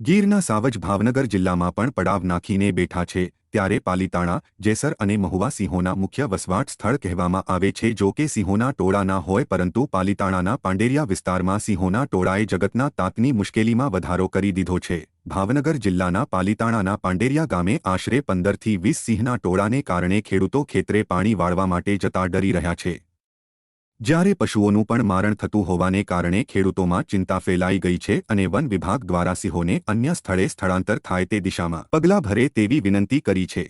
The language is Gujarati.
ગીરના સાવજ ભાવનગર જિલ્લામાં પણ પડાવ નાખીને બેઠા છે, ત્યારે પાલીતાણા, જેસર અને મહુવા સિંહોના મુખ્ય વસવાટ સ્થળ કહેવામાં આવે છે જો કે સિંહોના ટોળા ના હોય પરંતુ પાલીતાણાના પાંડેરિયા વિસ્તારમાં સિંહોના ટોળાએ જગતના તાતની મુશ્કેલીમાં વધારો કરી દીધો છે. ભાવનગર જિલ્લાના પાલીતાણાના પાંડેરિયા ગામે આશરે પંદરથી વીસ સિંહના ટોળાને કારણે ખેડૂતો ખેતરે પાણી વાળવા માટે જતા ડરી રહ્યા છે. જ્યારે પશુઓનું પણ મારણ થતું હોવાને કારણે ખેડૂતોમાં ચિંતા ફેલાઈ ગઈ છે અને વન વિભાગ દ્વારા સિંહોને અન્ય સ્થળે સ્થળાંતર થાય તે દિશામાં પગલાં ભરે તેવી વિનંતી કરી છે.